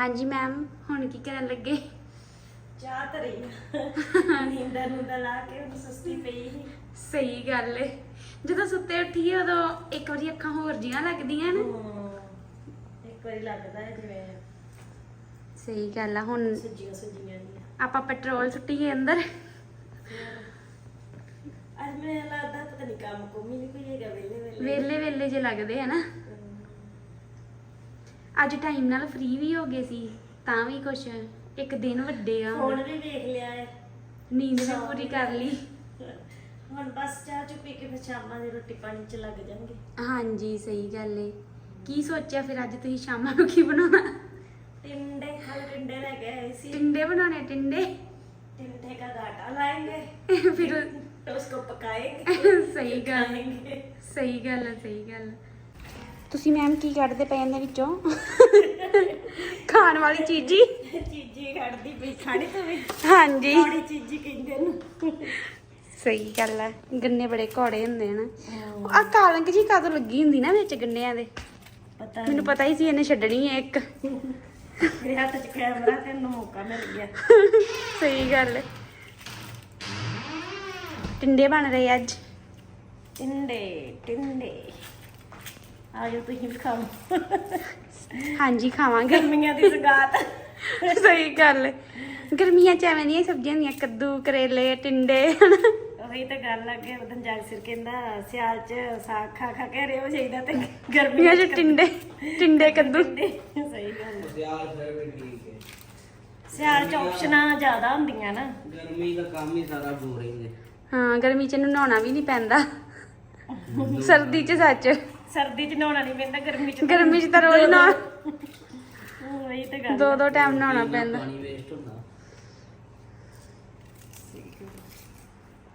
ਹਾਂਜੀ ਮੈਮ ਹੁਣ ਕੀ ਕਰਨ ਲੱਗੇ? ਚਾਹ ਧਰੀ। ਨੀਂਦਰ ਨੂੰ ਲਾ ਕੇ ਹੁਣ ਸੁਸਤੀ ਪਈ ਸੀ। ਸਹੀ ਗੱਲ ਏ। ਜਦੋਂ ਸੁੱਤੇ ਉੱਠੀਏ ਉਦੋਂ ਇੱਕ ਵਾਰੀ ਅੱਖਾਂ ਹੋਰ ਜੀਆਂ ਲੱਗਦੀਆਂ ਨੇ। ਇੱਕ ਵਾਰੀ ਲੱਗਦਾ ਹੈ ਜਿਵੇਂ ਸਹੀ ਗੱਲ ਆ ਹੁਣ ਸੁੱਜੀਆਂ ਸੁੱਜੀਆਂ ਦੀਆਂ ਆਪਾਂ ਪੈਟਰੋਲ ਸੁੱਟੀਏ ਅੰਦਰ। ਅੱਜ ਮੈਨੂੰ ਲੱਗਦਾ ਪਤਾ ਨਹੀਂ ਕੰਮ ਕੁਮ ਹੀ ਨਹੀਂ ਕੋਈ ਹੈਗਾ ਵੇਲੇ ਵੇਲੇ ਵੇਲੇ ਵੇਲੇ ਜੇ ਲੱਗਦੇ ਆ ਨਾ ਅੱਜ ਟਾਈਮ ਨਾਲ ਫ੍ਰੀ ਵੀ ਹੋ ਗਏ ਸੀ ਤਾਂ ਵੀ ਕੁਛ ਇੱਕ ਦਿਨ ਵੱਡੇ ਆ ਫੋਨ ਵੀ ਵੇਖ ਲਿਆ ਹੈ ਨੀਂਦ ਵੀ ਪੂਰੀ ਕਰ ਲਈ ਹੁਣ ਬਸ ਚਾਹ ਚੁ ਪੀ ਕੇ ਫਿਰ ਸ਼ਾਮਾਂ ਦੀ ਰੋਟੀ ਪਾਣੀ ਚ ਲੱਗ ਜਾਣਗੇ ਹਾਂਜੀ ਸਹੀ ਗੱਲ ਏ ਕੀ ਸੋਚਿਆ ਫਿਰ ਅੱਜ ਤੁਸੀਂ ਸ਼ਾਮਾਂ ਨੂੰ ਕੀ ਬਣਾਉਣਾ ਟਿੰਡੇ ਕੱਲ ਟਿੰਡੇ ਲੈ ਕੇ ਆਏ ਸੀ ਟਿੰਡੇ ਬਣਾਉਣੇ ਟਿੰਡੇ टिंडे का घाटा लाएंगे ਫਿਰ तो उसको पकाएंगे ਸਹੀ ਗੱਲ खाएंगे ਸਹੀ ਗੱਲ ਹੈ ਸਹੀ ਗੱਲ ਹੈ। ਤੁਸੀਂ ਮੈਮ ਕੀ ਕੱਢਦੇ ਪਏ ਇਹਨਾਂ ਵਿੱਚੋਂ? ਖਾਣ ਵਾਲੀ ਚੀਜ਼ੀ? ਚੀਜ਼ੀ ਕੱਢਦੀ ਪਈ ਖਾਣੀ ਤਾਂ ਵੀ? ਹਾਂਜੀ। ਥੋੜੀ ਚੀਜ਼ੀ ਕਹਿੰਦੇ ਨੇ ਸਹੀ ਗੱਲ ਹੈ ਗੰਨੇ ਬੜੇ ਕੌੜੇ ਹੁੰਦੇ ਹਨ ਆ ਕਾਲੰਕ ਜੀ ਕਦੋਂ ਲੱਗੀ ਹੁੰਦੀ ਨਾ ਵਿੱਚ ਗੰਨਿਆਂ ਦੇ? ਪਤਾ ਮੈਨੂੰ ਪਤਾ ਹੀ ਸੀ ਇਹਨੇ ਛੱਡਣੀ ਹੈ ਇੱਕ। ਮੇਰੇ ਹੱਥ 'ਚ ਕੈਮਰਾ ਤੇ ਇਹਨੂੰ ਮੌਕਾ ਮਿਲ ਗਿਆ। ਸਹੀ ਗੱਲ ਹੈ ਟਿੰਡੇ ਬਣ ਰਹੇ ਅੱਜ? ਟਿੰਡੇ ਟਿੰਡੇ। ਆਜੋ ਤੁਸੀਂ ਵੀ ਖਾਓ। ਹਾਂਜੀ ਖਾਵਾਂਗੇ। ਗਰਮੀਆਂ ਦੀ ਸਗਾਤ। ਸਹੀ ਗੱਲ ਹੈ ਗਰਮੀਆਂ ਚ ਐਵੇਂ ਦੀਆਂ ਸਬਜ਼ੀਆਂ ਹੁੰਦੀਆਂ ਕੱਦੂ ਕਰੇਲੇ ਟਿੰਡੇ ਹਨਾ। ਉਹੀ ਤਾਂ ਗੱਲ ਅੱਗੇ ਉਹਦਨ ਜਾਗ ਸਿਰ ਕਹਿੰਦਾ ਸਿਆਲ 'ਚ ਸਾਗ ਖਾ ਖਾ ਕੇ ਰਿਓ ਚਾਹੀਦਾ ਤੇ ਗਰਮੀਆਂ ਚ ਟਿੰਡੇ ਟਿੰਡੇ ਕੱਦੂ। ਟਿੰਡੇ ਸਹੀ ਗੱਲ ਹੈ। ਸਿਆਲ ਫਿਰ ਵੀ ਠੀਕ ਹੈ ਸਿਆਲ 'ਚ ਆਪਸ਼ਨਾਂ ਜ਼ਿਆਦਾ ਹੁੰਦੀਆਂ ਨਾ। ਗਰਮੀ ਦਾ ਕੰਮ ਹੀ ਸਾਰਾ ਬੋਰਿੰਗ ਹੈ ਹਾਂ ਗਰਮੀ ਚ ਇਹਨੂੰ ਨਹਾਉਣਾ ਵੀ ਨਹੀਂ ਪੈਂਦਾ। ਸਰਦੀ ਚ ਸੱਚ। ਸਰਦੀ 'ਚ ਨਹਾਉਣਾ ਨਹੀਂ ਪੈਂਦਾ ਗਰਮੀ 'ਚ ਗਰਮੀ ਚ ਤਾਂ ਰੋਜ਼ ਨਹਾ ਉਹੀ ਤਾਂ ਗੱਲ ਦੋ ਦੋ ਟਾਈਮ ਨਹਾਉਣਾ ਪੈਂਦਾ। ਪਾਣੀ ਵੇਸਟ ਹੁੰਦਾ।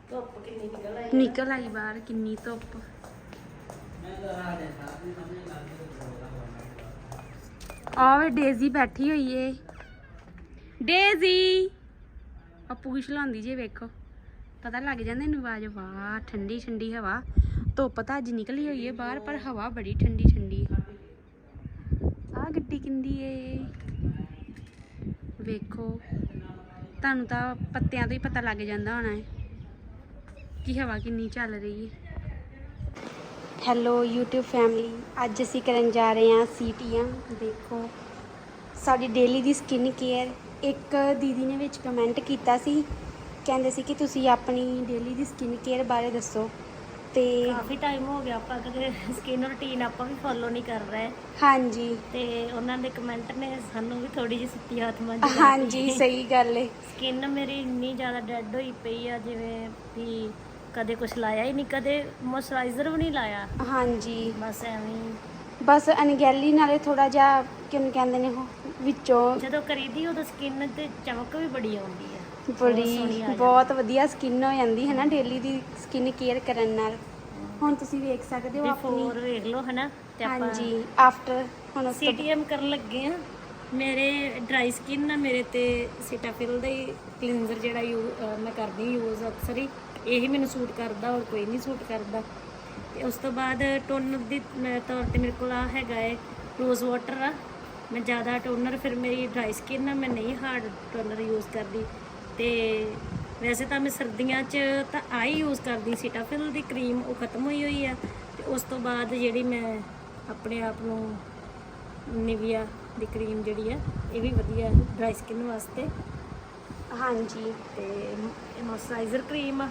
ਧੁੱਪ ਕਿੰਨੀ ਨਿਕਲ ਆਈ ਨਿਕਲ ਆਈ ਬਾਹਰ ਕਿੰਨੀ ਧੁੱਪ। ਮੈਂ ਤਾਂ ਰਾਤ ਦੇ ਸਾਥ ਵੀ ਸਮਝ ਲੱਗ ਗਿਆ ਆ ਵੇ ਡੇਜ਼ੀ ਬੈਠੀ ਹੋਈ ਏ। ਡੇਜ਼ੀ! ਆ ਪੂਛ ਲਾਉਂਦੀ ਜੇ ਵੇਖੋ। ਪਤਾ ਲੱਗ ਜਾਂਦਾ ਇਹਨੂੰ ਆਵਾਜ਼, ਵਾਹ, ਠੰਡੀ ਠੰਡੀ ਹਵਾ। ਧੁੱਪ ਤਾਂ ਅੱਜ ਨਿਕਲੀ ਹੋਈ ਹੈ ਬਾਹਰ, ਪਰ ਹਵਾ ਬੜੀ ਠੰਡੀ ਠੰਡੀ। ਆ ਗੱਡੀ ਕਿੰਦੀ ਏ? ਵੇਖੋ। ਤੁਹਾਨੂੰ ਤਾਂ ਪੱਤਿਆਂ ਤੋਂ ਹੀ ਪਤਾ ਲੱਗ ਜਾਂਦਾ ਹੋਣਾ ਹੈ ਕਿ ਹਵਾ ਕਿੰਨੀ ਚੱਲ ਰਹੀ ਹੈ ਹੈਲੋ, YouTube ਫੈਮਿਲੀ ਅੱਜ ਅਸੀਂ ਕਰਨ ਜਾ ਰਹੇ ਹਾਂ ਸੀਟੀਆਂ। ਦੇਖੋ ਸਾਡੀ ਡੇਲੀ ਦੀ ਸਕਿਨ ਕੇਅਰ ਇੱਕ ਦੀਦੀ ਨੇ ਵਿੱਚ ਕਮੈਂਟ ਕੀਤਾ ਸੀ ਕਹਿੰਦੇ ਸੀ ਕਿ ਤੁਸੀਂ ਆਪਣੀ ਡੇਲੀ ਦੀ ਸਕਿਨ ਕੇਅਰ ਬਾਰੇ ਦੱਸੋ। ਤੇ ਕਾਫੀ ਟਾਈਮ ਹੋ ਗਿਆ ਆਪਾਂ ਕਦੇ ਸਕਿਨ ਰੁਟੀਨ ਆਪਾਂ ਵੀ ਫੋਲੋ ਨਹੀਂ ਕਰ ਰਹੇ। ਹਾਂਜੀ। ਤੇ ਉਹਨਾਂ ਦੇ ਕਮੈਂਟ ਨੇ ਸਾਨੂੰ ਵੀ ਥੋੜੀ ਜਿਹੀ ਸੁੱਤੀ ਆਤਮਾ ਹਾਂਜੀ ਸਹੀ ਗੱਲ ਏ। ਸਕਿਨ ਮੇਰੀ ਇੰਨੀ ਜ਼ਿਆਦਾ ਡੈਡ ਹੋਈ ਪਈ ਆ ਜਿਵੇਂ ਵੀ ਕਦੇ ਕੁਝ ਲਾਇਆ ਹੀ ਨਹੀਂ ਕਦੇ ਮੋਇਸਚਰਾਈਜ਼ਰ ਵੀ ਨਹੀਂ ਲਾਇਆ। ਹਾਂਜੀ। ਬਸ ਐਵੇਂ ਹੀ। ਬਸ ਅਣਗਹਿਲੀ ਨਾਲੇ ਥੋੜਾ ਜਿਹਾ ਕਿਉਂ ਕਹਿੰਦੇ ਨੇ ਉਹ ਵਿੱਚੋਂ ਜਦੋਂ ਕਰੀਦੀ ਉਦੋਂ ਸਕਿਨ ਤੇ ਚਮਕ ਵੀ ਬੜੀ ਆਉਂਦੀ। ਬੜੀ। ਬਹੁਤ ਵਧੀਆ ਸਕਿਨ ਹੋ ਜਾਂਦੀ ਹੈ ਨਾ ਡੇਲੀ ਦੀ ਸਕਿਨ ਕੇਅਰ ਕਰਨ ਨਾਲ। ਹੁਣ ਤੁਸੀਂ ਵੇਖ ਸਕਦੇ ਹੋ ਬਿਫੋਰ ਆਪਣੀ ਵੇਖ ਲਓ ਹਨਾ? ਤੇ ਆਪਾਂ ਹਾਂਜੀ ਆਫਟਰ ਹੁਣ ਉਸ ਤੋਂ ਸੀਟੀਐਮ ਕਰਨ ਲੱਗੇ ਆ। ਮੇਰੇ ਡਰਾਈ ਸਕਿਨ ਆ ਮੇਰੇ ਤੇ ਸੀਟਾਫਿਲ ਦਾ ਹੀ ਕਲੀਨਜ਼ਰ ਜਿਹੜਾ ਯੂ ਅਹ ਮੈਂ ਕਰਦੀ ਯੂਜ਼ ਅਕਸਰ ਹੀ। ਇਹੀ ਮੈਨੂੰ ਸੂਟ ਕਰਦਾ ਹੋਰ ਕੋਈ ਨਹੀਂ ਸੂਟ ਕਰਦਾ। ਤੇ ਉਸ ਤੋਂ ਬਾਅਦ ਟੋਨਰ ਦੀ ਅਹ ਤੌਰ ਤੇ ਮੇਰੇ ਕੋਲ ਆ ਹੈਗਾ ਹੈ ਰੋਜ਼ ਵਾਟਰ ਆ। ਮੈਂ ਜ਼ਿਆਦਾ ਟੋਨਰ ਫਿਰ ਮੇਰੀ ਡਰਾਈ ਸਕਿਨ ਆ ਮੈਂ ਨਹੀਂ ਹਾਰਡ ਟੋਨਰ ਯੂਜ਼ ਕਰਦੀ। ਤੇ ਵੈਸੇ ਤਾਂ ਮੈਂ ਸਰਦੀਆਂ 'ਚ ਤਾਂ ਆਈ ਯੂਜ਼ ਕਰਦੀ ਸੀਟਾਫਿਲ ਦੀ ਕਰੀਮ ਉਹ ਖਤਮ ਹੋਈ ਹੋਈ ਆ ਤੇ ਉਸ ਤੋਂ ਬਾਅਦ ਜਿਹੜੀ ਮੈਂ ਆਪਣੇ ਆਪ ਨੂੰ ਨਿਵੀਆ ਦੀ ਕਰੀਮ ਜਿਹੜੀ ਆ ਇਹ ਵੀ ਵਧੀਆ ਡਰਾਈ ਸਕਿਨ ਵਾਸਤੇ। ਹਾਂਜੀ ਤੇ ਮੋਇਸਚਰਾਈਜ਼ਰ ਕਰੀਮ ਆ।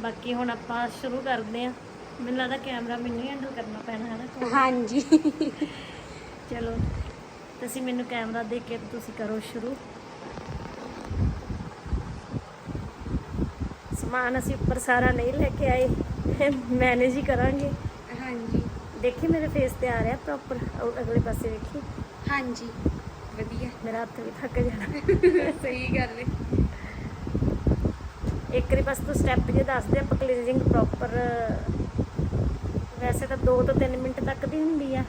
ਬਾਕੀ ਹੁਣ ਆਪਾਂ ਸ਼ੁਰੂ ਕਰਦੇ ਆ ਮੈਨੂੰ ਲੱਗਦਾ ਕੈਮਰਾ ਮੈਨੂੰ ਹੀ ਹੈਂਡਲ ਕਰਨਾ ਪੈਣਾ ਹੈ ਨਾ ਹਾਂਜੀ। ਚਲੋ ਤੁਸੀਂ ਮੈਨੂੰ ਕੈਮਰਾ ਦੇ ਕੇ ਤੁਸੀਂ ਕਰੋ ਸ਼ੁਰੂ। ਸਮਾਨ ਅਸੀਂ ਉੱਪਰ ਸਾਰਾ ਨਹੀਂ ਲੈ ਕੇ ਆਏ ਮੈਨੇਜ ਹੀ ਕਰਾਂਗੇ। ਹਾਂਜੀ। ਦੇਖੀ ਮੇਰੇ ਫੇਸ ਤੇ ਆ ਰਿਹਾ ਪ੍ਰੋਪਰ ਅਗਲੇ ਪਾਸੇ ਵੇਖੀ ਹਾਂਜੀ। ਵਧੀਆ। ਮੇਰਾ ਹੱਥ ਵੀ ਥੱਕ ਜਾਣਾ ਸਹੀ ਗੱਲ ਹੈ ਇੱਕ ਵਾਰੀ ਬਸ ਤੂੰ ਸਟੈਪ ਜੇ ਦੱਸ ਦੇ ਆਪਾਂ ਕਲੀਨਿੰਗ ਪ੍ਰੋਪਰ ਵੈਸੇ ਤਾਂ 2 ਤੋਂ 3 ਮਿੰਟ ਤੱਕ ਦੀ ਹੁੰਦੀ ਆ।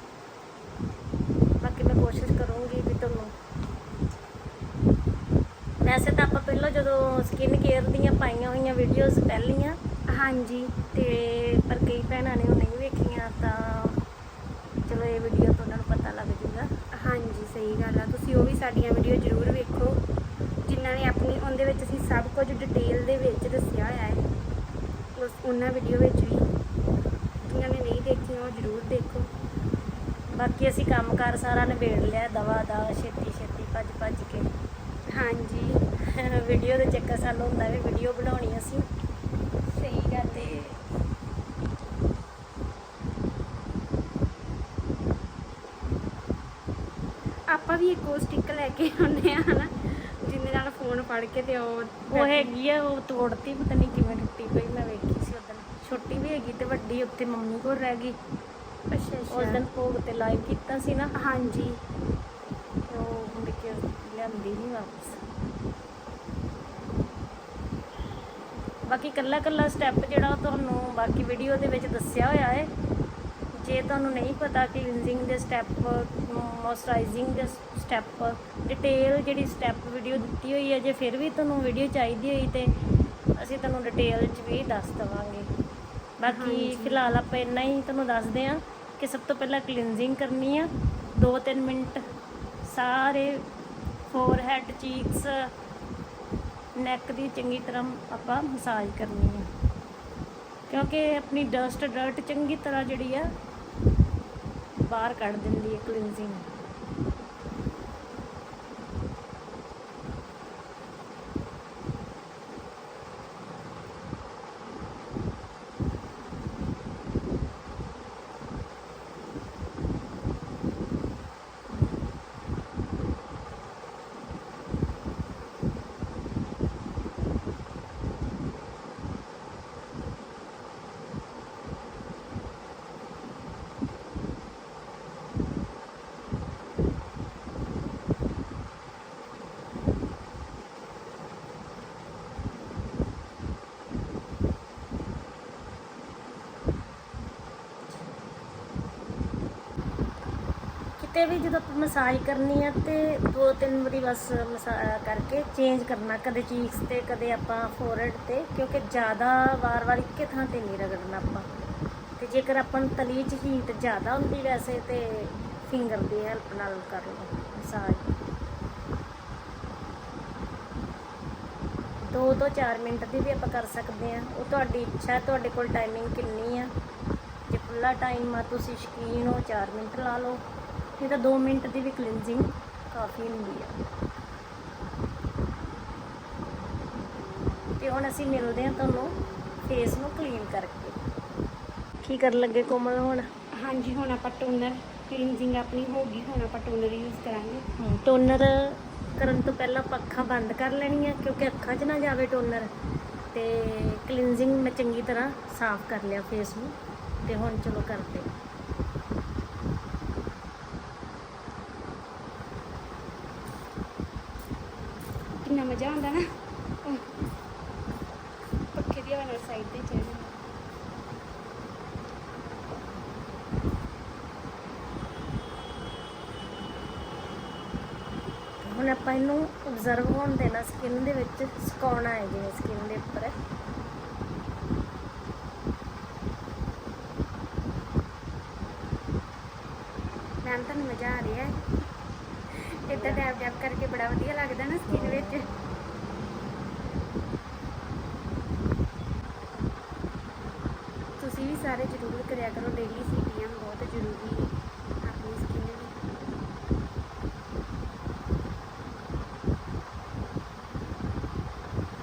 ਬਾਕੀ ਮੈਂ ਕੋਸ਼ਿਸ਼ ਕਰੂੰਗੀ ਵੀ ਤੁਹਾਨੂੰ ਵੈਸੇ ਤਾਂ ਆਪਾਂ ਪਹਿਲਾਂ ਜਦੋਂ ਸਕਿਨ ਕੇਅਰ ਦੀਆਂ ਪਾਈਆਂ ਹੋਈਆਂ ਵੀਡੀਓਜ਼ ਪਹਿਲੀਆਂ ਹਾਂਜੀ। ਤੇ ਪਰ ਕਈ ਭੈਣਾਂ ਨੇ ਉਹ ਨਹੀਂ ਵੇਖੀਆਂ ਤਾਂ ਚਲੋ ਇਹ ਵੀਡੀਓ ਤੋਂ ਉਹਨਾਂ ਨੂੰ ਪਤਾ ਲੱਗ ਜੂਗਾ। ਹਾਂਜੀ ਸਹੀ ਗੱਲ ਆ। ਤੁਸੀਂ ਉਹ ਵੀ ਸਾਡੀਆਂ ਵੀਡੀਓ ਜ਼ਰੂਰ ਵੇਖੋ ਜਿਨ੍ਹਾਂ ਨੇ ਆਪਣੀ ਉਹਦੇ ਵਿੱਚ ਅਸੀਂ ਸਭ ਕੁਝ ਡਿਟੇਲ ਦੇ ਵਿੱਚ ਦੱਸਿਆ ਹੋਇਆ ਹੈ। ਉਸ ਉਹਨਾਂ ਵੀਡੀਓ ਵਿੱਚ ਵੀ ਜਿਨ੍ਹਾਂ ਨੇ ਨਹੀਂ ਦੇਖੀਆਂ ਉਹ ਜ਼ਰੂਰ ਦੇਖੋ। ਬਾਕੀ ਅਸੀਂ ਕੰਮਕਾਰ ਸਾਰਾ ਨਿਬੇੜ ਲਿਆ ਦਵਾ ਦਾ ਛੇਤੀ ਛੇਤੀ ਭੱਜ ਭੱਜ ਕੇ। ਹਾਂਜੀ। ਵੀਡੀਓ ਦੇ ਚੱਕਰ ਸਾਨੂੰ ਹੁੰਦਾ ਵੀ ਵੀਡੀਓ ਬਣਾਉਣੀ ਅਸੀਂ। ਸਹੀ ਗੱਲ ਤੇ ਆਪਾਂ ਵੀ ਇੱਕ ਉਹ ਸਟਿੱਕ ਲੈ ਕੇ ਆਉਂਦੇ ਆ ਹਨਾ ਜਿਹਦੇ ਨਾਲ ਫੋਨ ਫੜ ਕੇ ਤੇ ਉਹ ਉਹ ਹੈਗੀ ਆ ਉਹ ਤੋੜਤੀ ਪਤਾ ਨਹੀਂ ਕਿਵੇਂ ਟੁੱਟੀ ਪਈ ਮੈਂ ਵੇਖੀ ਸੀ ਉਦੋਂ ਛੋਟੀ ਵੀ ਹੈਗੀ ਤੇ ਵੱਡੀ ਉੱਤੇ ਮੰਮੀ ਕੋਲ ਰਹਿ ਗਈ। ਅੱਛਾ ਉਸ ਦਿਨ ਭੋਗ ਤੇ ਲਾਈਵ ਕੀਤਾ ਸੀ ਨਾ। ਹਾਂਜੀ। ਤੇ ਉਹ ਮੁੜ ਕੇ ਲਿਆਂਦੀ ਨਹੀਂ ਵਾਪਸ। ਬਾਕੀ ਕੱਲਾ ਕੱਲਾ ਸਟੈਪ ਜਿਹੜਾ ਤੁਹਾਨੂੰ ਬਾਕੀ ਵੀਡੀਓ ਦੇ ਵਿੱਚ ਦੱਸਿਆ ਹੋਇਆ ਹੈ। ਜੇ ਤੁਹਾਨੂੰ ਨਹੀਂ ਪਤਾ ਕਲੀਨਜ਼ਿੰਗ ਦੇ ਸਟੈਪ ਮੋਇਸਚਰਾਈਜ਼ਿੰਗ ਦੇ ਸਟੈਪ ਡਿਟੇਲ ਜਿਹੜੀ ਸਟੈਪ ਵੀਡੀਓ ਦਿੱਤੀ ਹੋਈ ਹੈ ਜੇ ਫਿਰ ਵੀ ਤੁਹਾਨੂੰ ਵੀਡੀਓ ਚਾਹੀਦੀ ਹੋਈ ਤੇ ਅਸੀਂ ਤੁਹਾਨੂੰ ਡਿਟੇਲ 'ਚ ਵੀ ਦੱਸ ਦਵਾਂਗੇ। ਬਾਕੀ। ਫਿਲਹਾਲ ਆਪਾਂ ਇੰਨਾ ਹੀ ਤੁਹਾਨੂੰ ਦੱਸਦੇ ਹਾਂ ਕਿ ਸਭ ਤੋਂ ਪਹਿਲਾਂ ਕਲੀਨਜ਼ਿੰਗ ਕਰਨੀ ਆ 2-3 ਮਿੰਟ ਸਾਰੇ ਫੋਰਹੈਡ ਚੀਕਸ ਨੈਕ ਦੀ ਚੰਗੀ ਤਰ੍ਹਾਂ ਆਪਾਂ ਮਸਾਜ ਕਰਨੀ ਹੈ। ਕਿਉਂਕਿ ਆਪਣੀ ਡਸਟ ਡਰਟ ਚੰਗੀ ਤਰ੍ਹਾਂ ਜਿਹੜੀ ਆ ਬਾਹਰ ਕੱਢ ਦਿੰਦੀ ਹੈ ਕਲੀਨਜ਼ਿੰਗ ਕਿਤੇ ਵੀ ਜਦੋਂ ਆਪਾਂ ਮਸਾਜ ਕਰਨੀ ਆ ਤੇ ਦੋ ਤਿੰਨ ਵਾਰੀ ਬਸ ਮਸਾ ਕਰਕੇ ਚੇਂਜ ਕਰਨਾ, ਕਦੇ ਚੀਕਸ ਤੇ, ਕਦੇ ਆਪਾਂ ਫੋਰਹੈਡ ਤੇ, ਕਿਉਂਕਿ ਜ਼ਿਆਦਾ ਵਾਰ-ਵਾਰ ਇੱਕੇ ਥਾਂ ਤੇ ਨਹੀਂ ਰਗੜਨਾ ਆਪਾਂ। ਤੇ ਜੇਕਰ ਆਪਾਂ ਨੂੰ ਤਲੀ 'ਚ ਹੀਟ ਜ਼ਿਆਦਾ ਹੁੰਦੀ ਵੈਸੇ ਤੇ ਫਿੰਗਰ ਦੀ ਹੈਲਪ ਨਾਲ ਕਰ ਲਓ ਮਸਾਜ ਦੋ ਤੋਂ 4 ਮਿੰਟ ਦੀ ਵੀ ਆਪਾਂ ਕਰ ਸਕਦੇ ਆ। ਉਹ ਤੁਹਾਡੀ ਇੱਛਾ ਤੁਹਾਡੇ ਕੋਲ ਟਾਈਮਿੰਗ ਕਿੰਨੀ ਆ। ਜੇ ਖੁੱਲਾ ਟਾਈਮ ਆ, ਤੁਸੀਂ ਸ਼ਕੀਨ ਹੋ 4 ਮਿੰਟ ਲਾ ਲਓ। ਨਹੀਂ ਤਾਂ 2 ਮਿੰਟ ਦੀ ਵੀ ਕਲੀਨਜ਼ਿੰਗ ਕਾਫੀ ਹੁੰਦੀ ਆ। ਤੇ ਹੁਣ ਅਸੀਂ ਮਿਲਦੇ ਹਾਂ ਤੁਹਾਨੂੰ ਫੇਸ ਨੂੰ ਕਲੀਨ ਕਰਕੇ। ਕੀ ਕਰਨ ਲੱਗੇ ਕੋਮਲ ਹੁਣ? ਹਾਂਜੀ ਹੁਣ ਆਪਾਂ ਟੋਨਰ ਕਲੀਨਜ਼ਿੰਗ ਆਪਣੀ ਹੋ ਗਈ ਹੁਣ ਆਪਾਂ ਟੋਨਰ ਯੂਜ਼ ਕਰਾਂਗੇ। ਟੋਨਰ ਕਰਨ ਤੋਂ ਪਹਿਲਾਂ ਆਪਾਂ ਅੱਖਾਂ ਬੰਦ ਕਰ ਲੈਣੀਆਂ ਕਿਉਂਕਿ ਅੱਖਾਂ 'ਚ ਨਾ ਜਾਵੇ ਟੋਨਰ ਤੇ ਕਲੀਨਜ਼ਿੰਗ ਮੈਂ ਚੰਗੀ ਤਰ੍ਹਾਂ ਸਾਫ਼ ਕਰ ਲਿਆ ਫੇਸ ਨੂੰ ਤੇ ਹੁਣ ਚਲੋ ਕਰਦੇ ਕਿੰਨਾ ਮਜ਼ਾ ਆਉਂਦਾ ਨਾ ਪੱਖੇ ਦੀ ਹਵਾ ਨਾਲ ਸਾਈਡ ਤੇ ਚੜ੍ਹਨਾ ਹੁਣ ਆਪਾਂ ਇਹਨੂੰ ਆਬਜ਼ਰਵ ਹੋਣ ਦੇਣਾ ਸਕਿਨ ਦੇ ਵਿੱਚ, ਸੁਕਾਉਣਾ ਹੈ ਜਿਵੇਂ ਸਕਿਨ ਦੇ ਉੱਪਰ। ਮੈਮ ਤੁਹਾਨੂੰ ਮਜ਼ਾ ਆ ਰਿਹਾ ਹੈ? ਇੱਦਾਂ ਡੈਬ ਡੈਬ ਕਰਕੇ ਬੜਾ ਵਧੀਆ ਲੱਗਦਾ ਨਾ ਸਕਿਨ ਵਿੱਚ। ਤੁਸੀਂ ਵੀ ਸਾਰੇ ਜ਼ਰੂਰ ਕਰਿਆ ਕਰੋ ਡੇਲੀ ਸੀਟੀਐਮ ਬਹੁਤ ਜ਼ਰੂਰੀ ਹੈ ਆਪਣੀ ਸਕਿਨ ਲਈ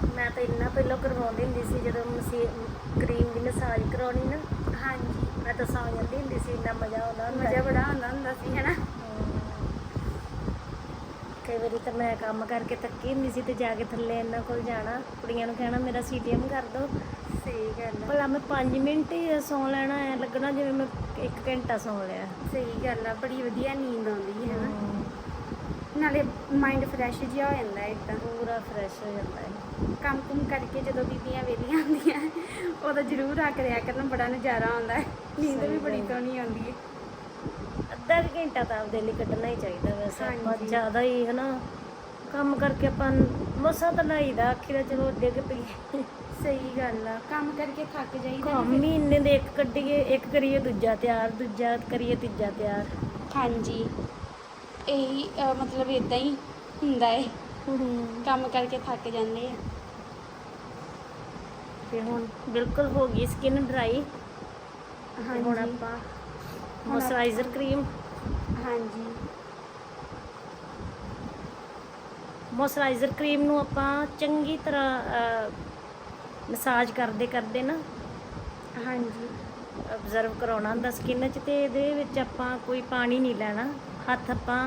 ਮੈਂ ਤਾਂ ਇੰਨਾ ਪਹਿਲਾਂ ਕਰਵਾਉਂਦੀ ਹੁੰਦੀ ਸੀ ਜਦੋਂ ਮਸੀ ਕਰੀਮ ਦੀ ਮਸਾਜ ਕਰਾਉਣੀ ਨਾ। ਹਾਂਜੀ। ਮੈਂ ਤਾਂ ਸੌਂ ਜਾਂਦੀ ਹੁੰਦੀ ਸੀ ਇੰਨਾ ਮਜ਼ਾ ਆਉਂਦਾ ਮਜ਼ਾ ਬੜਾ ਆਉਂਦਾ ਹੁੰਦਾ ਸੀ ਹੈਨਾ? ਕਈ ਵਾਰੀ ਤਾਂ ਮੈਂ ਕੰਮ ਕਰਕੇ ਥੱਕੀ ਹੁੰਦੀ ਸੀ ਤੇ ਜਾ ਕੇ ਥੱਲੇ ਇਹਨਾਂ ਕੋਲ ਜਾਣਾ ਕੁੜੀਆਂ ਨੂੰ ਕਹਿਣਾ ਮੇਰਾ ਸੀਟੀਐਮ ਕਰ ਦਿਓ ਸਹੀ ਗੱਲ ਆ। ਭਲਾ ਮੈਂ 5 ਮਿੰਟ ਹੀ ਸੌਂ ਲੈਣਾ ਐ ਲੱਗਣਾ ਜਿਵੇਂ ਮੈਂ 1 ਘੰਟਾ ਸੌਂ ਲਿਆ। ਸਹੀ ਗੱਲ ਆ ਬੜੀ ਵਧੀਆ ਨੀਂਦ ਆਉਂਦੀ ਹੈ ਹੈਨਾ ਨਾਲੇ ਮਾਈਂਡ ਫਰੈਸ਼ ਜਿਹਾ ਹੋ ਜਾਂਦਾ ਹੈ ਇੱਦਾਂ ਪੂਰਾ ਫਰੈਸ਼ ਹੋ ਜਾਂਦਾ ਹੈ। ਕੰਮ ਕੁਮ ਕਰਕੇ ਜਦੋਂ ਬੀਬੀਆਂ ਵਿਹਲੀਆਂ ਹੁੰਦੀਆਂ ਉਦੋਂ ਜ਼ਰੂਰ ਆ ਕਰਿਆ ਕਰਨ ਬੜਾ ਨਜ਼ਾਰਾ ਆਉਂਦਾ ਹੈ। ਨੀਂਦ ਵੀ ਬੜੀ। ਸੋਹਣੀ ਆਉਂਦੀ ਹੈ। ਅੱਧਾ ਕੁ ਘੰਟਾ ਤਾਂ ਆਪਦੇ ਲਈ ਕੱਢਣਾ ਹੀ ਚਾਹੀਦਾ ਵੈਸੇ ਆਪਾਂ ਹਾਂਜੀ। ਜ਼ਿਆਦਾ ਹੀ ਹਨਾ ਕੰਮ ਕਰਕੇ ਆਪਾਂ ਮਸਾ ਤਾਂ ਲਾਈਦਾ ਆਖੀ ਦਾ ਚਲੋ ਡਿੱਗ ਪਈਏ ਸਹੀ ਗੱਲ ਆ ਕੰਮ ਕਰਕੇ ਥੱਕ ਜਾਈਦਾ ਨਾ ਕੰਮ ਫਿਰ। ਦੇ ਇੱਕ ਕੱਢੀਏ ਇੱਕ ਕਰੀਏ ਦੂਜਾ ਤਿਆਰ ਦੂਜਾ ਕਰੀਏ ਤੀਜਾ ਤਿਆਰ। ਹਾਂਜੀ। ਇਹੀ ਮਤਲਬ ਇਦਾਂ ਹੀ ਹੁੰਦਾ ਏ। ਕੰਮ ਕਰਕੇ ਥੱਕ ਜਾਂਦੇ ਆ। ਤੇ ਹੁਣ ਬਿਲਕੁਲ ਹੋ ਗਈ ਸਕਿਨ ਡਰਾਈ ਹੁਣ ਹਾਂਜੀ। ਆਪਾਂ ਮੋਇਸਚਰਾਈਜ਼ਰ ਕਰੀਮ ਹਾਂਜੀ। ਮੋਇਸਚਰਾਈਜ਼ਰ ਕਰੀਮ ਨੂੰ ਆਪਾਂ ਚੰਗੀ ਤਰ੍ਹਾਂ ਮਸਾਜ ਕਰਦੇ ਕਰਦੇ ਨਾ ਹਾਂਜੀ। ਅਬਜ਼ਰਵ ਕਰਾਉਣਾ ਹੁੰਦਾ ਸਕਿਨ 'ਚ ਤੇ ਇਹਦੇ ਵਿੱਚ ਆਪਾਂ ਕੋਈ ਪਾਣੀ ਨਹੀਂ ਲੈਣਾ। ਹੱਥ ਆਪਾਂ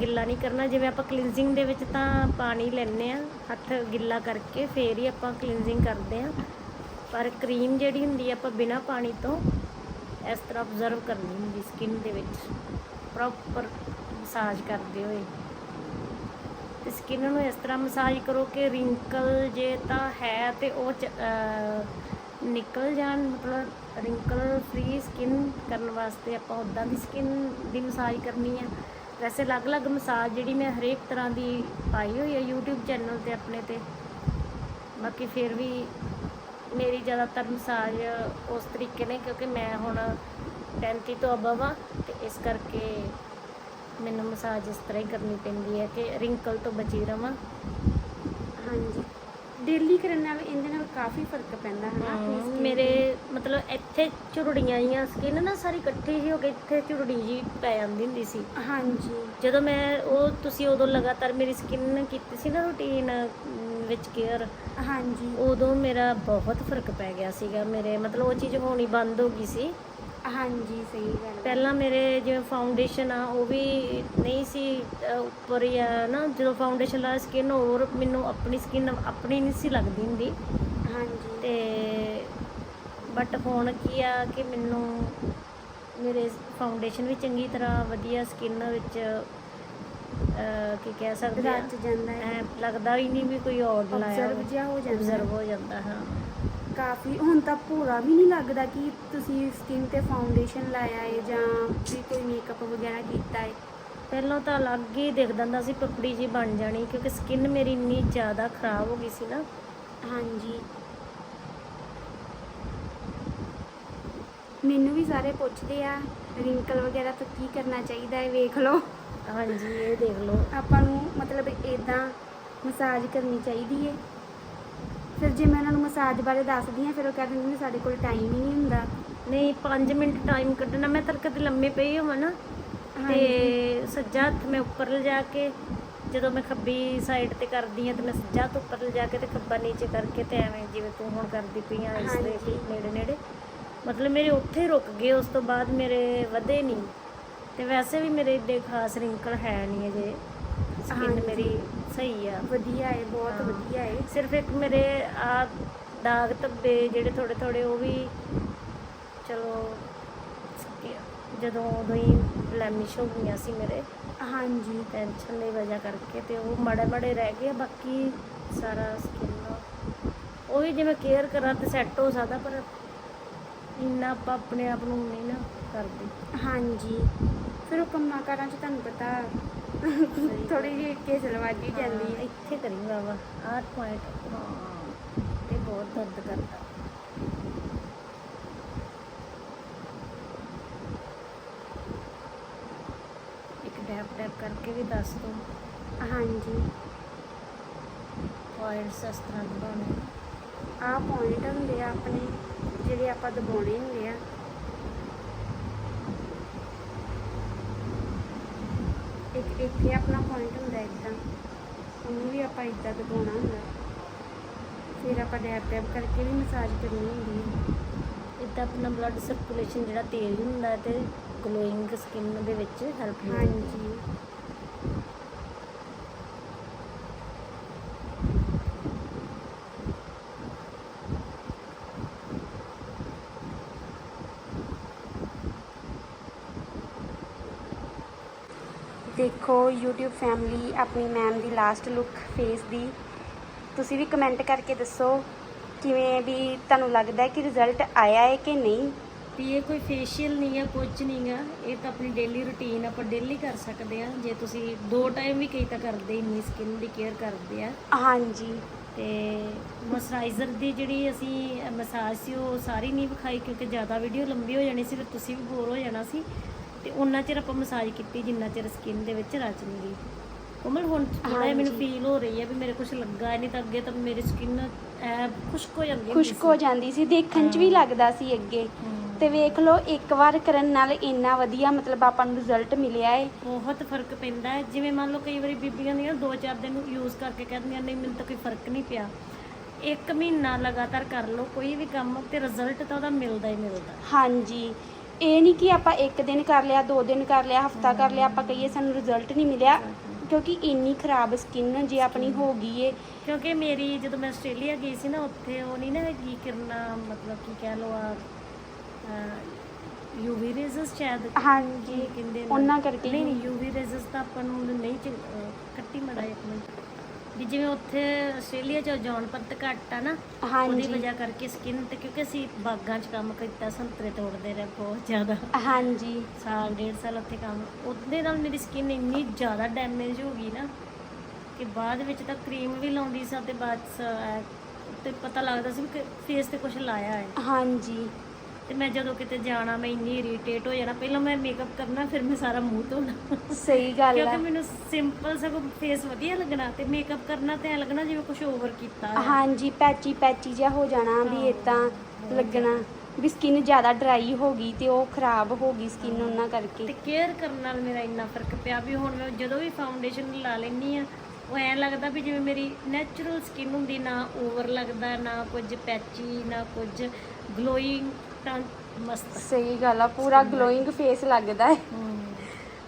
ਗਿੱਲਾ ਨਹੀਂ ਕਰਨਾ। ਜਿਵੇਂ ਆਪਾਂ ਕਲੀਨਜ਼ਿੰਗ ਦੇ ਵਿੱਚ ਤਾਂ ਪਾਣੀ ਲੈਂਦੇ ਆ ਹੱਥ ਗਿੱਲਾ ਕਰਕੇ ਫੇਰ ਹੀ ਆਪਾਂ ਕਲੀਨਜ਼ਿੰਗ ਕਰਦੇ ਆ ਪਰ ਕਰੀਮ ਜਿਹੜੀ ਹੁੰਦੀ ਆ ਆਪਾਂ ਬਿਨਾ ਪਾਣੀ ਤੋਂ ਇਸ ਤਰ੍ਹਾਂ ਅਬਜ਼ਰਵ ਕਰਨੀ ਹੁੰਦੀ ਸਕਿਨ ਦੇ ਵਿੱਚ। ਪ੍ਰੋਪਰ ਮਸਾਜ ਕਰਦੇ ਹੋਏ। ਤੇ ਸਕਿਨ ਨੂੰ ਇਸ ਤਰ੍ਹਾਂ ਮਸਾਜ ਕਰੋ ਕਿ ਰਿੰਕਲ ਜੇ ਤਾਂ ਹੈ ਤੇ ਉਹ ਨਿਕਲ ਜਾਣ, ਮਤਲਬ ਰਿੰਕਲ ਫ੍ਰੀ ਸਕਿਨ ਕਰਨ ਵਾਸਤੇ ਆਪਾਂ ਉਦਾਂ ਦੀ ਸਕਿਨ ਦੀ ਮਸਾਜ ਕਰਨੀ ਆ। ਵੈਸੇ ਅਲੱਗ-ਅਲੱਗ ਮਸਾਜ ਜਿਹੜੀ ਮੈਂ ਹਰੇਕ ਤਰ੍ਹਾਂ ਦੀ ਪਾਈ ਹੋਈ ਹੈ YouTube ਚੈਨਲ ਤੇ ਆਪਣੇ ਤੇ। ਬਾਕੀ ਫਿਰ ਵੀ ਮੇਰੀ ਜ਼ਿਆਦਾਤਰ ਮਸਾਜ ਉਸ ਤਰੀਕੇ ਨੇ ਕਿਉਂਕਿ ਮੈਂ ਹੁਣ 35 ਤੋਂ ਅਬਵ ਆ ਤੇ ਇਸ ਕਰਕੇ ਮੈਨੂੰ ਮਸਾਜ ਇਸ ਤਰ੍ਹਾਂ ਹੀ ਕਰਨੀ ਪੈਂਦੀ ਹੈ ਕਿ ਰਿੰਕਲ ਤੋਂ ਬਚੀ ਰਵਾਂ। ਹਾਂਜੀ। ਡੇਲੀ ਕਰਨ ਨਾਲ ਇਹਦੇ ਨਾਲ ਕਾਫੀ ਫ਼ਰਕ ਪੈਂਦਾ ਹੈ ਨਾ ਆਪਣੀ ਮੇਰੇ। ਮਤਲਬ ਇੱਥੇ ਝੁਰੜੀਆਂ ਆਈਆਂ ਸਕਿਨ ਨਾ ਸਾਰੀ ਇਕੱਠੀ ਜਿਹੀ ਹੋ ਕੇ ਇੱਥੇ ਝੁਰੜੀ ਜੀ ਪੈ ਜਾਂਦੀ ਹੁੰਦੀ ਸੀ। ਹਾਂਜੀ। ਜਦੋਂ ਮੈਂ ਉਹ ਤੁਸੀਂ ਉਦੋਂ ਲਗਾਤਾਰ ਮੇਰੀ ਸਕਿਨ ਕੀਤੀ ਸੀ ਨਾ ਰੂਟੀਨ ਵਿੱਚ ਕੇਅਰ ਹਾਂਜੀ। ਉਦੋਂ ਮੇਰਾ ਬਹੁਤ ਫ਼ਰਕ ਪੈ ਗਿਆ ਸੀਗਾ। ਮੇਰੇ ਮਤਲਬ ਉਹ ਚੀਜ਼ ਹੋਣੀ ਬੰਦ ਹੋ ਗਈ ਸੀ। ਹਾਂਜੀ ਸਹੀ ਗੱਲ ਹੈ। ਪਹਿਲਾਂ ਮੇਰੇ ਜਿਵੇਂ ਫਾਊਂਡੇਸ਼ਨ ਆ ਉਹ ਵੀ ਨਹੀਂ ਸੀ ਅਹ, ਉੱਪਰ ਹੀ ਆ ਨਾ ਜਦੋਂ ਫਾਊਂਡੇਸ਼ਨ ਲਾ ਸਕਿਨ ਹੋਰ ਮੈਨੂੰ ਆਪਣੀ ਸਕਿਨ ਆਪਣੀ ਨਹੀਂ ਸੀ ਲੱਗਦੀ ਹੁੰਦੀ। ਹਾਂਜੀ। ਤੇ ਬਟ ਹੁਣ ਕੀ ਆ ਕਿ ਮੈਨੂੰ ਮੇਰੇ ਫਾਊਂਡੇਸ਼ਨ ਵੀ ਚੰਗੀ ਤਰ੍ਹਾਂ ਵਧੀਆ ਸਕਿਨ ਵਿੱਚ ਅਹ, ਕੀ ਕਹਿ ਸਕਦੇ ਆ ਰਚ ਜਾਂਦਾ ਹੈ। ਐਂ ਲੱਗਦਾ ਹੀ ਨਹੀਂ ਵੀ ਕੋਈ ਔਰ ਲਾਇਆ Observe ਜਿਹਾ ਹੋ ਜਾਂਦਾ। ਹੈ। Observe ਹੋ ਜਾਂਦਾ ਹਾਂ। ਕਾਫੀ ਹੁਣ ਤਾਂ ਭੂਰਾ ਵੀ ਨਹੀਂ ਲੱਗਦਾ ਕਿ ਤੁਸੀਂ ਸਕਿਨ ਤੇ ਫਾਊਂਡੇਸ਼ਨ ਲਾਇਆ ਹੈ ਜਾਂ ਵੀ ਕੋਈ ਮੇਕਅਪ ਵਗੈਰਾ ਕੀਤਾ ਹੈ ਪਹਿਲਾਂ ਤਾਂ ਅਲੱਗ ਹੀ ਦਿਖਦਾ ਹੁੰਦਾ ਸੀ ਪਪੜੀ ਜੀ ਬਣ ਜਾਣੀ ਕਿਉਂਕਿ ਸਕਿਨ ਮੇਰੀ ਇੰਨੀ ਜ਼ਿਆਦਾ ਖਰਾਬ ਹੋ ਗਈ ਸੀ ਨਾ। ਹਾਂਜੀ। ਮੈਨੂੰ ਵੀ ਸਾਰੇ ਪੁੱਛਦੇ ਆ ਰਿੰਕਲ ਵਗੈਰਾ ਤੋਂ ਕੀ ਕਰਨਾ ਚਾਹੀਦਾ ਹੈ ਵੇਖ ਲਓ। ਹਾਂਜੀ ਇਹ ਦੇਖ ਲਓ। ਆਪਾਂ ਨੂੰ ਮਤਲਬ ਇਦਾਂ ਮਸਾਜ ਕਰਨੀ ਚਾਹੀਦੀ ਹੈ ਫਿਰ ਜੇ ਮੈਂ ਉਹਨਾਂ ਨੂੰ ਮਸਾਜ ਬਾਰੇ ਦੱਸਦੀ ਹਾਂ ਫਿਰ ਉਹ ਕਹਿੰਦੇ ਨੇ ਸਾਡੇ ਕੋਲ ਟਾਈਮ ਹੀ ਨਹੀਂ ਹੁੰਦਾ। ਨਹੀਂ 5 ਮਿੰਟ ਟਾਈਮ ਕੱਢਣਾ। ਮੈਂ ਤਾਂ ਕਦੇ ਲੰਮੇ ਪਈ ਹੋਵਾਂ ਨਾ ਤੇ ਸੱਜਾ ਹੱਥ ਮੈਂ ਉੱਪਰ ਲਿਜਾ ਕੇ ਜਦੋਂ ਮੈਂ ਖੱਬੀ ਸਾਈਡ ਤੇ ਕਰਦੀ ਆ ਤੇ ਮੈਂ ਸੱਜਾ ਹੱਥ ਉੱਪਰ ਲਿਜਾ ਕੇ ਤੇ ਖੱਬਾ ਨੀਚੇ ਕਰਕੇ ਤੇ ਐਵੇਂ ਜਿਵੇਂ ਤੂੰ ਹੁਣ ਕਰਦੀ ਪਈ ਆ ਇਸ ਦੇ। ਨੇੜੇ ਨੇੜੇ। ਮਤਲਬ ਮੇਰੇ ਉੱਥੇ ਰੁਕ ਗਏ ਉਸ ਤੋਂ ਬਾਅਦ ਮੇਰੇ ਵਧੇ ਨਹੀਂ। ਤੇ ਵੈਸੇ ਵੀ ਮੇਰੇ ਏਡੇ ਖਾਸ ਰਿੰਕਲ ਹੈ ਨਹੀਂ ਅਜੇ। ਸਕਿਨ ਹਾਂਜੀ। ਮੇਰੀ ਸਹੀ ਆ। ਵਧੀਆ ਹੈ ਬਹੁਤ ਹਾਂ। ਵਧੀਆ ਹੈ ਸਿਰਫ ਇੱਕ ਮੇਰੇ ਆ ਦਾਗ ਧੱਬੇ ਜਿਹੜੇ ਥੋੜੇ ਥੋੜੇ ਉਹ ਵੀ ਚਲੋ ਜਦੋਂ ਉਦੋਂ ਹੀ ਬਲੈਮਿਸ਼ ਹੋ ਗਈਆਂ ਸੀ ਮੇਰੇ। ਹਾਂਜੀ। ਟੈਨਸ਼ਨ ਦੀ ਵਜ੍ਹਾ ਕਰਕੇ ਤੇ ਉਹ ਮੜੇ ਮੜੇ ਰਹਿ ਗਏ ਬਾਕੀ ਸਾਰਾ ਸਕਿਨ ਉਹ ਵੀ ਜਿਵੇਂ ਕੇਅਰ ਕਰਾਂ ਤੇ ਸੈੱਟ ਹੋ ਸਕਦਾ ਪਰ ਇੰਨਾ ਆਪਾਂ ਆਪਣੇ ਆਪ ਨੂੰ ਨਹੀਂ ਨਾ ਕਰਦੇ। ਹਾਂਜੀ। ਫਿਰ ਉਹ ਕੰਮਾਂ ਕਾਰਾਂ 'ਚ ਤੁਹਾਨੂੰ ਪਤਾ ਥੋੜੀ ਜਿਹੀ ਕੇਸਲਵਾਜੀ ਜਾਂਦੀ ਹਾਂ, ਹੈ ਇੱਥੇ ਕਰੀ ਬਾਬਾ ਆਹ ਪੁਆਇੰਟ ਹਾਂ ਤੇ ਬਹੁਤ ਦਰਦ ਕਰਦਾ। ਇੱਕ ਡੈਪ ਡੈਪ ਕਰਕੇ ਵੀ ਦੱਸ ਦੋ। ਹਾਂਜੀ। ਪੁਆਇੰਟਸ ਇਸ ਤਰ੍ਹਾਂ ਦਬਾਉਣੇ ਆਹ ਪੁਆਇੰਟ ਹੁੰਦੇ ਆ ਆਪਣੇ ਜਿਹੜੇ ਆਪਾਂ ਦਬਾਉਣੇ ਹੁੰਦੇ ਆ। ਇੱਥੇ ਆਪਣਾ ਪੁਆਇੰਟ ਹੁੰਦਾ ਇਦਾਂ। ਉਹਨੂੰ ਵੀ ਆਪਾਂ ਇਦਾਂ ਦਬਾਉਣਾ ਹੁੰਦਾ। ਫਿਰ ਆਪਾਂ ਡੈਪ ਡੈਪ ਕਰਕੇ ਵੀ ਮਸਾਜ ਕਰਨੀ ਹੁੰਦੀ ਹੈ। ਇਦਾਂ ਆਪਣਾ ਬਲੱਡ ਸਰਕੂਲੇਸ਼ਨ ਜਿਹੜਾ ਤੇਜ਼ ਹੁੰਦਾ ਤੇ ਗਲੋਇੰਗ ਸਕਿਨ ਦੇ ਵਿੱਚ ਹੈਲਪ ਹਾਂਜੀ। ਦੇਖੋ YouTube ਫੈਮਿਲੀ ਆਪਣੀ ਮੈਮ ਦੀ ਲਾਸਟ ਲੁੱਕ ਫੇਸ ਦੀ। ਤੁਸੀਂ ਵੀ ਕਮੈਂਟ ਕਰਕੇ ਦੱਸੋ ਕਿਵੇਂ ਵੀ ਤੁਹਾਨੂੰ ਲੱਗਦਾ ਹੈ ਕਿ ਰਿਜ਼ਲਟ ਆਇਆ ਹੈ ਕਿ ਨਹੀਂ? ਵੀ ਇਹ ਕੋਈ ਫੇਸ਼ੀਅਲ ਨਹੀਂ ਆ ਕੁਝ ਨਹੀਂ ਆ। ਇਹ ਤਾਂ ਆਪਣੀ ਡੇਲੀ ਰੁਟੀਨ ਆਪਾਂ ਡੇਲੀ ਕਰ ਸਕਦੇ ਆ। ਜੇ ਤੁਸੀਂ ਦੋ ਟਾਈਮ ਵੀ ਕਈ ਤਾਂ ਕਰਦੇ ਇੰਨੀ ਸਕਿਨ ਦੀ ਕੇਅਰ ਕਰਦੇ ਆ। ਹਾਂਜੀ। ਤੇ ਮੋਇਸਚਰਾਈਜ਼ਰ ਦੀ ਜਿਹੜੀ ਅਸੀਂ ਮਸਾਜ ਸੀ ਉਹ ਸਾਰੀ ਨਹੀਂ ਵਿਖਾਈ ਕਿਉਂਕਿ ਜ਼ਿਆਦਾ ਵੀਡੀਓ ਲੰਬੀ ਹੋ ਜਾਣੀ ਸੀ ਫਿਰ ਤੁਸੀਂ ਵੀ ਬੋਰ ਹੋ ਜਾਣਾ ਸੀ। ਤੇ ਉਹਨਾਂ ਚਿਰ ਆਪਾਂ ਮਸਾਜ ਕੀਤੀ ਜਿੰਨਾ ਚਿਰ ਸਕਿਨ ਦੇ ਵਿੱਚ ਰਚ ਨਹੀਂ ਗਈ। ਕੋਮਲ ਹੁਣ ਥੋੜਾ ਜਿਹਾ ਮੈਨੂੰ। ਫੀਲ ਹੋ ਰਹੀ ਹੈ ਵੀ ਮੇਰੇ ਕੁਝ ਲੱਗਾ ਨਹੀਂ ਤਾਂ ਅੱਗੇ ਤਾਂ ਮੇਰੀ ਸਕਿਨ ਐ ਖੁਸ਼ਕ ਹੋ ਜਾਂਦੀ ਖੁਸ਼ਕ ਹੋ ਜਾਂਦੀ ਸੀ। ਦੇਖਣ 'ਚ ਵੀ ਲੱਗਦਾ ਸੀ ਅੱਗੇ। ਤੇ ਵੇਖ ਲਓ ਇੱਕ ਵਾਰ ਕਰਨ ਨਾਲ ਇੰਨਾ ਵਧੀਆ ਮਤਲਬ ਆਪਾਂ ਨੂੰ ਰਿਜ਼ਲਟ ਮਿਲਿਆ ਏ। ਬਹੁਤ ਫ਼ਰਕ ਪੈਂਦਾ ਹੈ। ਜਿਵੇਂ ਮੰਨ ਲਓ ਕਈ ਵਾਰੀ ਬੀਬੀਆਂ ਦੀਆਂ ਦੋ ਚਾਰ ਦਿਨ ਯੂਜ਼ ਕਰਕੇ ਕਹਿੰਦੀਆਂ ਨਹੀਂ ਮੈਨੂੰ ਤਾਂ ਕੋਈ ਫ਼ਰਕ ਨਹੀਂ ਪਿਆ। ਇੱਕ ਮਹੀਨਾ ਲਗਾਤਾਰ ਕਰ ਲਓ ਕੋਈ ਵੀ ਕੰਮ ਤੇ ਰਿਜ਼ਲਟ ਤਾਂ ਉਹਦਾ ਮਿਲਦਾ ਹੀ ਮਿਲਦਾ। ਹਾਂਜੀ। ਇਹ ਨਹੀਂ ਕਿ ਆਪਾਂ ਇੱਕ ਦਿਨ ਕਰ ਲਿਆ ਦੋ ਦਿਨ ਕਰ ਲਿਆ ਹਫਤਾ ਕਰ ਲਿਆ ਆਪਾਂ ਕਹੀਏ ਸਾਨੂੰ ਰਿਜ਼ਲਟ ਨਹੀਂ ਮਿਲਿਆ ਕਿਉਂਕਿ ਇੰਨੀ ਖਰਾਬ ਸਕਿਨ ਜੇ ਆਪਣੀ ਹੋ ਗਈ ਏ। ਕਿਉਂਕਿ ਮੇਰੀ ਜਦੋਂ ਮੈਂ ਆਸਟ੍ਰੇਲੀਆ ਗਈ ਸੀ ਨਾ ਉੱਥੇ ਉਹ ਨਹੀਂ ਨਾ ਹੈਗੀ ਕਿਰਨਾ ਮਤਲਬ ਕੀ ਕਹਿ ਲਓ ਆ ਯੂਵੀ ਰੇਜ਼ਸ ਸ਼ਾਇਦ ਹਾਂਜੀ ਕੀ ਕਹਿੰਦੇ ਉਹਨਾਂ ਕਰਕੇ ਨਹੀਂ ਯੂਵੀ ਰੇਜ਼ਸ ਤਾਂ ਆਪਾਂ ਨੂੰ ਨਹੀਂ ਕੱਟੀ ਮੜਾ ਇੱਕ ਮਿੰਟ ਵੀ ਜਿਵੇਂ ਉੱਥੇ ਆਸਟ੍ਰੇਲੀਆ ਚ ਜੌਨ ਪੱਤ ਘੱਟ ਆ ਨਾ ਉਹਦੀ ਹਾਂਜੀ। ਵਜ੍ਹਾ ਕਰਕੇ ਸਕਿਨ ਤੇ ਕਿਉਂਕਿ ਅਸੀਂ ਬਾਗਾਂ 'ਚ ਕੰਮ ਕੀਤਾ ਸੰਤਰੇ ਤੋੜਦੇ ਰਹੇ ਬਹੁਤ ਜ਼ਿਆਦਾ। ਹਾਂਜੀ। ਸਾਲ ਡੇਢ ਸਾਲ ਉੱਥੇ ਕੰਮ ਉਹਦੇ ਨਾਲ ਮੇਰੀ ਸਕਿਨ ਇੰਨੀ ਜ਼ਿਆਦਾ ਡੈਮੇਜ ਹੋ ਗਈ ਨਾ ਕਿ ਬਾਅਦ ਵਿੱਚ ਤਾਂ ਕਰੀਮ ਵੀ ਲਾਉਂਦੀ ਸਾਂ ਤੇ ਬਾਅਦ 'ਚ ਤੇ ਪਤਾ ਲੱਗਦਾ ਸੀ ਕਿ ਫੇਸ ਤੇ ਕੁਝ ਲਾਇਆ ਹੈ ਹਾਂਜੀ। ਤੇ ਮੈਂ ਜਦੋਂ ਕਿਤੇ ਜਾਣਾ ਮੈਂ ਇੰਨੀ ਇਰੀਟੇਟ ਹੋ ਜਾਣਾ ਪਹਿਲਾਂ ਮੈਂ ਮੇਕਅਪ ਕਰਨਾ ਫਿਰ ਮੈਂ ਸਾਰਾ ਮੂੰਹ ਧੋਣਾ। ਸਹੀ ਗੱਲ ਕਿਉਂਕਿ ਹੈ ਮੈਨੂੰ ਸਿੰਪਲ ਸਗੋਂ ਫੇਸ ਵਧੀਆ ਲੱਗਣਾ ਤੇ ਮੇਕਅਪ ਕਰਨਾ ਤੇ ਐ ਲੱਗਣਾ ਜਿਵੇਂ ਕੁਝ ਓਵਰ ਕੀਤਾ ਹੈ ਹਾਂਜੀ ਪੈਚੀ ਪੈਚੀ ਜਿਹਾ ਹੋ ਜਾਣਾ ਵੀ ਇਦਾਂ ਲੱਗਣਾ ਵੀ ਸਕਿਨ ਜ਼ਿਆਦਾ ਡਰਾਈ ਹੋ ਗਈ ਤੇ ਉਹ ਖਰਾਬ ਹੋ ਗਈ ਸਕਿਨ ਉਹਨਾਂ ਕਰਕੇ। ਤੇ ਕੇਅਰ ਕਰਨ ਨਾਲ ਮੇਰਾ ਇੰਨਾ ਫ਼ਰਕ ਪਿਆ ਵੀ ਹੁਣ ਮੈਂ ਜਦੋਂ ਵੀ ਫਾਊਂਡੇਸ਼ਨ ਲਾ ਲੈਣੀ ਆ ਉਹ ਐਂ ਲੱਗਦਾ ਵੀ ਜਿਵੇਂ ਮੇਰੀ ਨੈਚੁਰਲ ਸਕਿਨ ਹੁੰਦੀ ਨਾ ਓਵਰ ਲੱਗਦਾ ਨਾ ਕੁਝ ਪੈਚੀ ਨਾ ਕੁਝ ਗਲੋਇੰਗ ਤਾਂ ਮਸਤ। ਸਹੀ ਗੱਲ ਆ ਪੂਰਾ ਗਲੋਇੰਗ ਫੇਸ ਲੱਗਦਾ ਹੈ।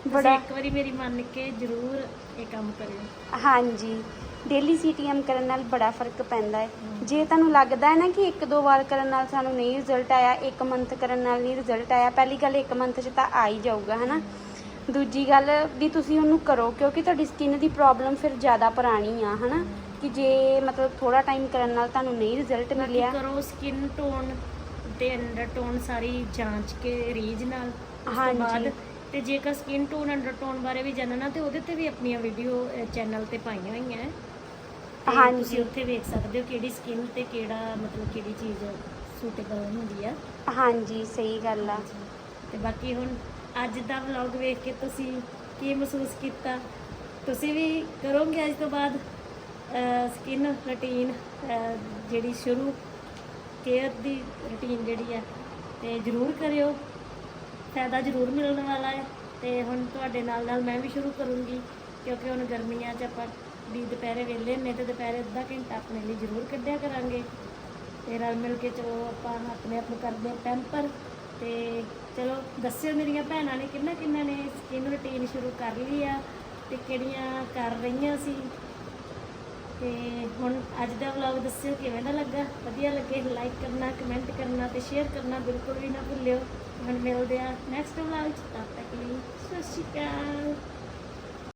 ਬੜਾ ਬੜਾ- ਇੱਕ ਵਾਰੀ ਮੇਰੀ ਮੰਨ ਕੇ ਜ਼ਰੂਰ ਇਹ ਕੰਮ ਕਰਿਓ। ਹਾਂਜੀ। ਡੇਲੀ ਸੀਟੀਐਮ ਕਰਨ ਨਾਲ ਬੜਾ ਫ਼ਰਕ ਪੈਂਦਾ ਹੈ। ਜੇ ਤੁਹਾਨੂੰ ਲੱਗਦਾ ਹੈ ਨਾ ਕਿ ਇੱਕ ਦੋ ਵਾਰ ਕਰਨ ਨਾਲ ਸਾਨੂੰ ਨਹੀਂ ਰਿਜ਼ਲਟ ਆਇਆ ਇੱਕ ਮੰਥ ਕਰਨ ਨਾਲ ਨਹੀਂ ਰਿਜ਼ਲਟ ਆਇਆ ਪਹਿਲੀ ਗੱਲ ਇੱਕ ਮੰਥ 'ਚ ਤਾਂ ਆ ਹੀ ਜਾਊਗਾ ਹਨਾ? ਦੂਜੀ ਗੱਲ ਵੀ ਤੁਸੀਂ ਉਹਨੂੰ ਕਰੋ ਕਿਉਂਕਿ ਤੁਹਾਡੀ ਸਕਿਨ ਦੀ ਪ੍ਰੋਬਲਮ ਫਿਰ ਜ਼ਿਆਦਾ ਪੁਰਾਣੀ ਆ ਹਨਾ? ਕਿ ਜੇ ਮਤਲਬ ਥੋੜਾ ਟਾਈਮ ਕਰਨ ਨਾਲ ਤੁਹਾਨੂੰ ਨਹੀਂ ਰਿਜ਼ਲਟ ਬਾਕੀ ਮਿਲਿਆ ਕਰੋ ਸਕਿਨ ਟੋਨ ਤੇ ਅੰਡਰ ਟੋਨ ਸਾਰੀ ਜਾਂਚ ਕੇ ਰੀਜ ਨਾਲ ਉਸ ਤੋਂ ਹਾਂਜੀ। ਤੇ ਜੇਕਰ ਸਕਿਨ ਟੋਨ ਅੰਡਰ ਟੋਨ ਬਾਰੇ ਵੀ ਜਾਣਨਾ ਤੇ ਉਹਦੇ ਤੇ ਵੀ ਆਪਣੀਆਂ ਵੀਡੀਓ ਚੈਨਲ ਤੇ ਪਾਈਆਂ ਹੋਈਆਂ ਹੈ ਤੇ ਹਾਂਜੀ। ਤੁਸੀਂ ਉੱਥੇ ਵੇਖ ਸਕਦੇ ਹੋ ਕਿਹੜੀ ਸਕਿਨ ਤੇ ਕਿਹੜਾ ਮਤਲਬ ਕਿਹੜੀ ਚੀਜ਼ ਸੂਟੇਬਲ ਹੁੰਦੀ ਆ। ਹਾਂਜੀ ਸਹੀ ਗੱਲ ਆ। ਤੇ ਬਾਕੀ ਹੁਣ ਅੱਜ ਦਾ ਵਲੌਗ ਵੇਖ ਕੇ ਤੁਸੀਂ ਕੀ ਮਹਿਸੂਸ ਕੀਤਾ? ਤੁਸੀਂ ਵੀ ਕਰੋਗੇ ਅੱਜ ਤੋਂ ਬਾਅਦ ਸਕਿਨ ਰੁਟੀਨ ਜਿਹੜੀ ਸ਼ੁਰੂ? ਕੇਅਰ ਦੀ ਰੁਟੀਨ ਜਿਹੜੀ ਆ, ਤੇ ਜ਼ਰੂਰ ਕਰਿਓ। ਫਾਇਦਾ ਜ਼ਰੂਰ ਮਿਲਣ ਵਾਲਾ ਹੈ। ਤੇ ਹੁਣ ਤੁਹਾਡੇ ਨਾਲ ਨਾਲ ਮੈਂ ਵੀ ਸ਼ੁਰੂ ਕਰੂੰਗੀ, ਕਿਉਂਕਿ ਹੁਣ ਗਰਮੀਆਂ 'ਚ ਆਪਾਂ ਵੀ ਦੁਪਹਿਰੇ ਵਿਹਲੇ ਨੇ, ਤੇ ਦੁਪਹਿਰੇ ਅੱਧਾ ਘੰਟਾ ਆਪਣੇ ਲਈ ਜ਼ਰੂਰ ਕੱਢਿਆ ਕਰਾਂਗੇ। ਤੇ ਰਲ ਮਿਲ ਕੇ ਚਲੋ ਆਪਾਂ ਆਪਣੇ ਆਪ ਨੂੰ ਕਰਦੇ ਹਾਂ ਪੈਂਪਰ ਤੇ ਚਲੋ, ਦੱਸਿਓ ਮੇਰੀਆਂ ਭੈਣਾਂ ਨੇ ਕਿੰਨਾ ਕਿੰਨਾ ਨੇ ਸਕਿਨ ਰੁਟੀਨ ਸ਼ੁਰੂ ਕਰ ਲਈ ਆ, ਤੇ ਕਿਹੜੀਆਂ ਕਰ ਰਹੀਆਂ ਸੀ? ਤੇ ਹੁਣ ਅੱਜ ਦਾ ਵਲੌਗ ਦੱਸਿਓ ਕਿਵੇਂ ਦਾ ਲੱਗਾ? ਵਧੀਆ ਲੱਗੇ? ਲਾਈਕ ਕਰਨਾ ਕਮੈਂਟ ਕਰਨਾ ਤੇ ਸ਼ੇਅਰ ਕਰਨਾ ਬਿਲਕੁਲ ਵੀ ਨਾ ਭੁੱਲਿਓ। ਹੁਣ ਮਿਲਦੇ ਆ ਨੈਕਸਟ ਵਲੌਗ ਚ। ਤਦ ਤੱਕ ਲਈ ਸਤਿ ਸ਼੍ਰੀ ਅਕਾਲ।